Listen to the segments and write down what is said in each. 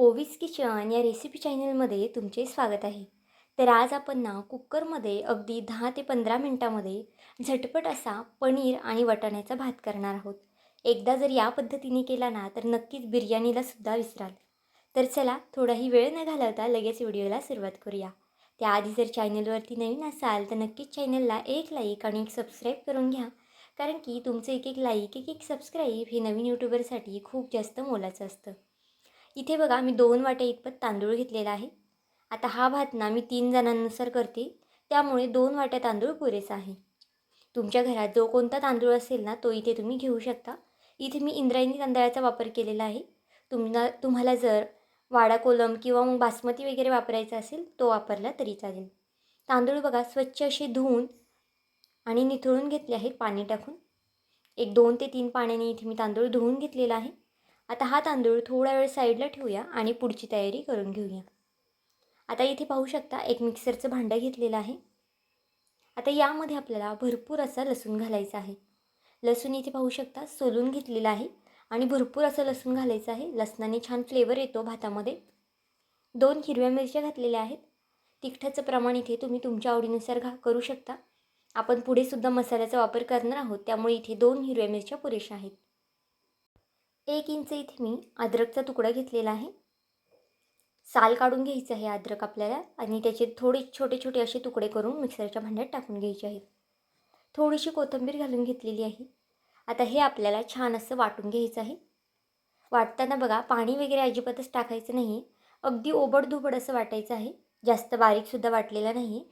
ओवीस kitchen या recipe चॅनलमध्ये तुमचे स्वागत आहे. तर आज आपण ना कुकरमध्ये अगदी दहा ते पंधरा मिनटामध्ये झटपट असा पनीर आणि वाटाण्याचा भात करणार आहोत. एकदा जर या पद्धतीने केला ना तर नक्कीच बिर्याणीला सुद्धा विसराल. तर चला थोडाही वेळ न घालवता लगेच व्हिडिओला सुरुवात करूया. त्याआधी जर चॅनलवरती नवीन असाल तर नक्कीच चॅनलला एक लाईक आणि एक सबस्क्राईब करून घ्या. कारण की तुमचं एक एक लाईक एक एक सबस्क्राईब हे नवीन यूट्यूबरसाठी खूप जास्त मोलाचं असतं. इथे बघा मी दोन वाट्या इतपत तांदूळ घेतलेला आहे. आता हा भात ना मी तीन जणांनुसार करते. त्यामुळे दोन वाट्या तांदूळ पुरेसा आहे. तुमच्या घरात जो कोणता तांदूळ असेल ना तो इथे तुम्ही घेऊ शकता. इथे मी इंद्रायणी तांदळाचा वापर केलेला आहे. तुम्हाला तुम्हाला जर वाडा कोलम किंवा मग बासमती वगैरे वापरायचा असेल तो वापरला तरी चालेल. तांदूळ बघा स्वच्छ असे धुवून आणि निथळून घेतले आहेत पाणी टाकून. एक दोन ते तीन पाण्याने इथे मी तांदूळ धुवून घेतलेला आहे. आता हा तांदूळ थोडा वेळ साईडला ठेवूया आणि पुढची तयारी करून घेऊया. आता इथे पाहू शकता एक मिक्सरचं भांडं घेतलेलं आहे. आता यामध्ये आपल्याला भरपूर असा लसूण घालायचा आहे. लसूण इथे पाहू शकता सोलून घेतलेला आहे आणि भरपूर असं लसूण घालायचं आहे. लसणाने छान फ्लेवर येतो भातामध्ये. दोन हिरव्या मिरच्या घातलेल्या आहेत. तिखटाचं प्रमाण इथे तुम्ही तुमच्या आवडीनुसार घा करू शकता. आपण पुढे सुद्धा मसाल्याचा वापर करणार आहोत त्यामुळे इथे दोन हिरव्या मिरच्या पुरेशा आहेत. एक इंच इथे मी अद्रकचा तुकडा घेतलेला आहे. साल काढून घ्यायचं आहे अद्रक आपल्याला आणि त्याचे थोडे छोटे छोटे असे तुकडे करून मिक्सरच्या भांड्यात टाकून घ्यायचे आहेत थोडीशी कोथिंबीर घालून घेतलेली आहे. आता हे आपल्याला छान असं वाटून घ्यायचं आहे. वाटताना बघा पाणी वगैरे अजिबातच टाकायचं नाही अगदी ओबडधोबड असं वाटायचं आहे. जास्त बारीकसुद्धा वाटलेलं नाही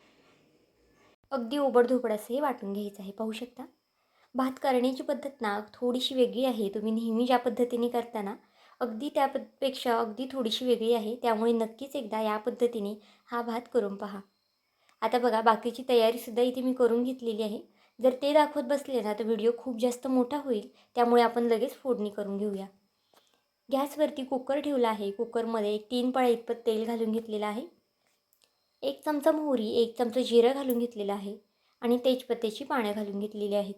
अगदी ओबडधोबड असं हे वाटून घ्यायचं आहे. पाहू शकता? भात करण्याची पद्धत ना थोडीशी वेगळी आहे. तुम्ही नेहमी ज्या पद्धतीने करता ना अगदी त्यापेक्षा अगदी थोडीशी वेगळी आहे. त्यामुळे नक्कीच एकदा या पद्धतीने हा भात करून पहा. आता बघा बाकीची तयारीसुद्धा इथे मी करून घेतलेली आहे. जर ते दाखवत बसले ना तर व्हिडिओ खूप जास्त मोठा होईल. त्यामुळे आपण लगेच फोडणी करून घेऊया. गॅसवरती कुकर ठेवला आहे. कुकरमध्ये एक तीन पळा इतपत तेल घालून घेतलेलं आहे. एक चमचा मोहरी एक चमचा जिरं घालून घेतलेलं आहे. आणि तेजपत्त्याची पानं घालून घेतलेली आहेत.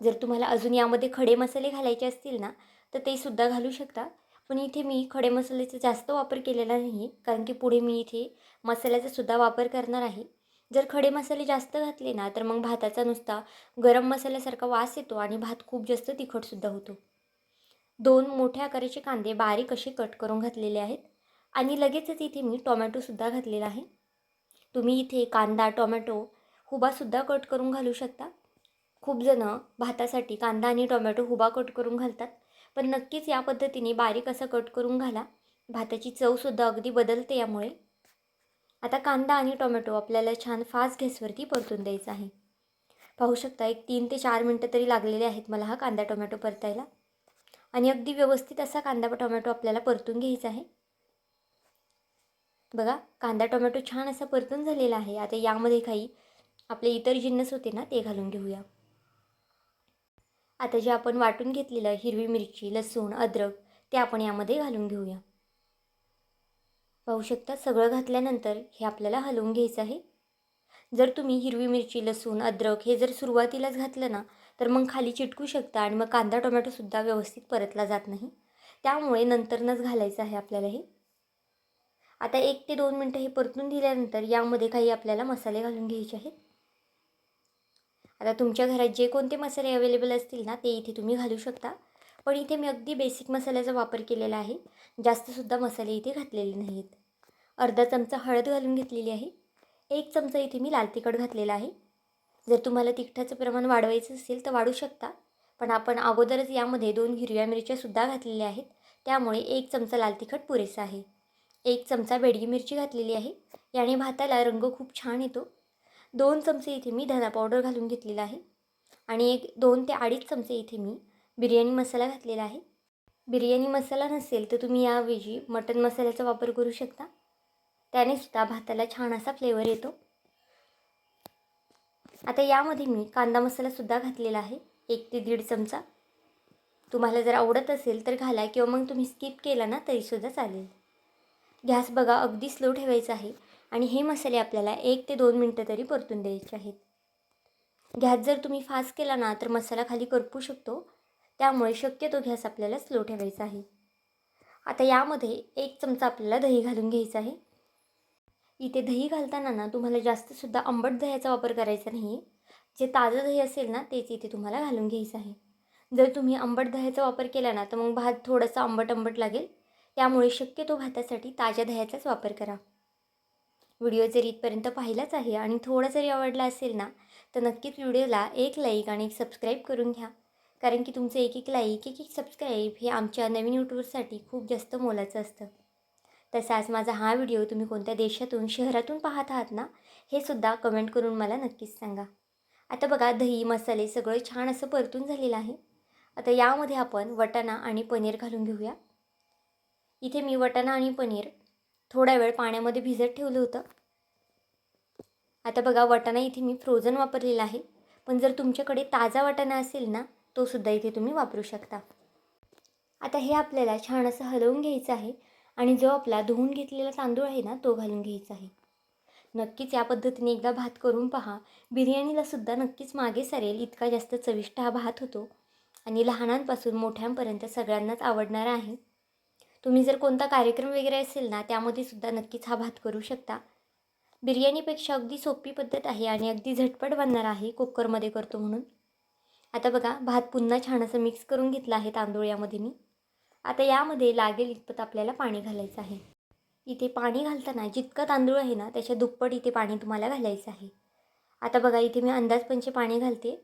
जर तुम्हाला अजून यामध्ये खडे मसाले घालायचे असतील ना तर ते सुद्धा घालू शकता. पण इथे मी खडे मसाल्याचा जास्त वापर केलेला नाही कारण की पुढे मी इथे मसाल्याचा सुद्धा वापर करणार आहे. जर खडे मसाले जास्त घातले ना तर मग भाताचा नुसता गरम मसाल्यासारखा वास येतो आणि भात खूप जास्त तिखटसुद्धा होतो. दोन मोठ्या आकाराचे कांदे बारीक असे कट करून घातलेले आहेत. आणि लगेचच इथे मी टोमॅटोसुद्धा घातलेला आहे. तुम्ही इथे कांदा टोमॅटो हुबासुद्धा कट करून घालू शकता. खूप जणं भातासाठी कांदा आणि टोमॅटो हुबा कट करून घालतात. पण नक्कीच या पद्धतीने बारीक असं कट करून घाला. भाताची चवसुद्धा अगदी बदलते यामुळे. आता कांदा आणि टोमॅटो आपल्याला छान फास्ट गॅसवरती परतून द्यायचा आहे. पाहू शकता एक तीन ते चार मिनटं तरी लागलेले आहेत मला हा कांदा टोमॅटो परतायला. आणि अगदी व्यवस्थित असा कांदा टोमॅटो आपल्याला परतून घ्यायचा आहे. बघा कांदा टोमॅटो छान असा परतून झालेला आहे. आता यामध्ये काही आपले इतर जिन्नस होते ना ते घालून घेऊया. आता जे आपण वाटून घेतलेलं हिरवी मिरची लसूण अद्रक ते आपण यामध्ये घालून घेऊया. पाहू शकता सगळं घातल्यानंतर हे आपल्याला हलवून घ्यायचं आहे. जर तुम्ही हिरवी मिरची लसूण अद्रक हे जर सुरुवातीलाच घातलं ना तर मग खाली चिटकू शकता आणि मग कांदा टोमॅटोसुद्धा व्यवस्थित परतला जात नाही. त्यामुळे नंतरनंच घालायचं आहे आपल्याला हे. आता एक ते दोन मिनटं हे परतून दिल्यानंतर यामध्ये काही आपल्याला मसाले घालून घ्यायचे आहेत. आता तुमच्या घरात जे कोणते मसाले अवेलेबल असतील ना ते इथे तुम्ही घालू शकता. पण इथे मी अगदी बेसिक मसाल्याचा वापर केलेला आहे. जास्तसुद्धा मसाले इथे घातलेले नाहीत. अर्धा चमचा हळद घालून घेतलेली आहे. एक चमचा इथे मी लाल तिखट घातलेला आहे. जर तुम्हाला तिखटाचं प्रमाण वाढवायचं असेल तर वाढू शकता. पण आपण अगोदरच यामध्ये दोन हिरव्या मिरच्यासुद्धा घातलेल्या आहेत. त्यामुळे एक चमचा लाल तिखट पुरेसा आहे. एक चमचा बेडगी मिरची घातलेली आहे. याने भाताला रंग खूप छान येतो. दोन चमचे इथे मी धना पावडर घालून घेतलेला आहे. आणि एक दोन ते अडीच चमचे इथे मी बिर्याणी मसाला घातलेला आहे. बिर्याणी मसाला नसेल तर तुम्ही याऐवजी मटन मसाल्याचा वापर करू शकता. त्याने सुद्धा भाताला छान असा फ्लेवर येतो. आता यामध्ये मी कांदा मसालासुद्धा घातलेला आहे एक ते दीड चमचा. तुम्हाला जर आवडत असेल तर घाला किंवा मग तुम्ही स्किप केला ना तरीसुद्धा चालेल. गॅस बघा अगदी स्लो ठेवायचा आहे. आणि हे मसाले आपल्याला एक ते दोन मिनटं तरी परतून द्यायचे आहेत. गॅस जर तुम्ही फास्ट केला ना तर मसाला खाली करपू शकतो. त्यामुळे शक्यतो गॅस आपल्याला स्लो ठेवायचा आहे. आता यामध्ये एक चमचा आपल्याला दही घालून घ्यायचं आहे. इथे दही घालताना ना तुम्हाला जास्तसुद्धा आंबट दह्याचा वापर करायचा नाही आहे जे ताजं दही असेल ना तेच इथे तुम्हाला घालून घ्यायचं आहे. जर तुम्ही आंबट दह्याचा वापर केला ना तर मग भात थोडंसं आंबट आंबट लागेल. त्यामुळे शक्यतो भातासाठी ताज्या दह्याचाच वापर करा. व्हिडिओ जर इथपर्यंत पाहिलाच आहे आणि थोडा जरी आवडला असेल ना तर नक्कीच व्हिडिओला एक लाईक आणि एक सबस्क्राईब करून घ्या. कारण की तुमचं एक एक लाईक एक एक सबस्क्राईब हे आमच्या नवीन यूट्यूबसाठी खूप जास्त मोलाचं असतं. तसाच माझा हा व्हिडिओ तुम्ही कोणत्या देशातून शहरातून पाहत आहात ना हे सुद्धा कमेंट करून मला नक्कीच सांगा. आता बघा दही मसाले सगळं छान असं परतून झालेलं आहे. आता यामध्ये आपण वटाणा आणि पनीर घालून घेऊया. इथे मी वटाणा आणि पनीर थोडा वेळ पाण्यामध्ये भिजत ठेवलं होतं. आता बघा वटाणा इथे मी फ्रोझन वापरलेला आहे. पण जर तुमच्याकडे ताजा वाटाणा असेल ना तो सुद्धा इथे तुम्ही वापरू शकता. आता हे आपल्याला छान असं हलवून घ्यायचं आहे आणि जो आपला धुवून घेतलेला तांदूळ आहे ना तो घालून घ्यायचा आहे. नक्कीच या पद्धतीने एकदा भात करून पहा. बिर्याणीला सुद्धा नक्कीच मागे सरेल. इतका जास्त चविष्ट हा भात होतो. आणि लहानांपासून मोठ्यांपर्यंत सगळ्यांनाच आवडणारा आहे. तुम्ही जर कोणता कार्यक्रम वगैरे असेल ना त्यामध्ये सुद्धा नक्कीच हा भात करू शकता. बिर्याणीपेक्षा अगदी सोपी पद्धत आहे आणि अगदी झटपट बनणार आहे कुकरमध्ये करतो म्हणून. आता बघा भात पुन्हा छान असं मिक्स करून घेतला आहे तांदूळ यामध्ये मी. आता यामध्ये लागेल इतपत आपल्याला पाणी घालायचं आहे. इथे पाणी घालताना जितकं तांदूळ आहे ना त्याच्या दुप्पट इथे पाणी तुम्हाला घालायचं आहे. आता बघा इथे मी अंदाजपंचे पाणी घालते.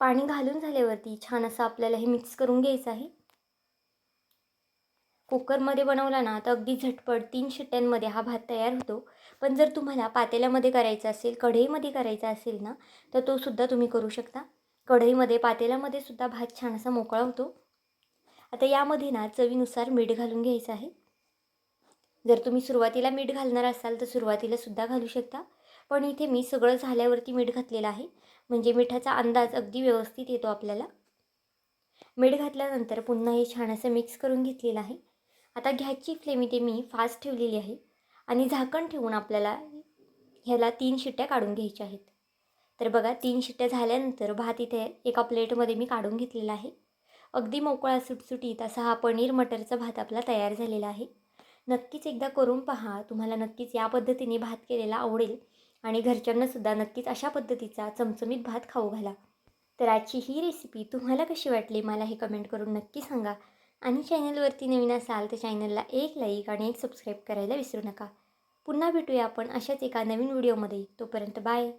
पाणी घालून झाल्यावरती छान असं आपल्याला हे मिक्स करून घ्यायचं आहे. कुकरमध्ये बनवला ना तर अगदी झटपट तीन शिट्ट्यांमध्ये हा भात तयार होतो. पण जर तुम्हाला पातेल्यामध्ये करायचा असेल कढईमध्ये करायचा असेल ना तर तो सुद्धा तुम्ही करू शकता. कढईमध्ये पातेल्यामध्ये सुद्धा भात छान असा मोकळा होतो. आता यामध्ये ना चवीनुसार मीठ घालून घ्यायचं आहे. जर तुम्ही सुरुवातीला मीठ घालणार असाल तर सुरुवातीला सुद्धा घालू शकता. पण इथे मी सगळं झाल्यावरती मीठ घातलेलं आहे. म्हणजे मिठाचा अंदाज अगदी व्यवस्थित येतो आपल्याला. मीठ घातल्यानंतर पुन्हा हे छान असं मिक्स करून घेतलेलं आहे. आता घ्याची फ्लेम इथे मी फास्ट ठेवलेली आहे आणि झाकण ठेवून आपल्याला ह्याला तीन शिट्ट्या काढून घ्यायच्या आहेत. तर बघा तीन शिट्ट्या झाल्यानंतर भात इथे एका प्लेटमध्ये मी काढून घेतलेला आहे. अगदी मोकळा सुटसुटीत असा हा पनीर मटरचा भात आपला तयार झालेला आहे. नक्कीच एकदा करून पहा तुम्हाला नक्कीच या पद्धतीने भात केलेला आवडेल आणि घरच्यांनासुद्धा नक्कीच अशा पद्धतीचा चमचमीत भात खाऊ घाला. तर आजची ही रेसिपी तुम्हाला कशी वाटली मला हे कमेंट करून नक्की सांगा. आणि चॅनलवरती नवीन असाल तर चॅनलला एक लाईक आणि एक सबस्क्राईब करायला विसरू नका. पुन्हा भेटूया आपण अशाच एका नवीन व्हिडिओमध्ये. तोपर्यंत बाय.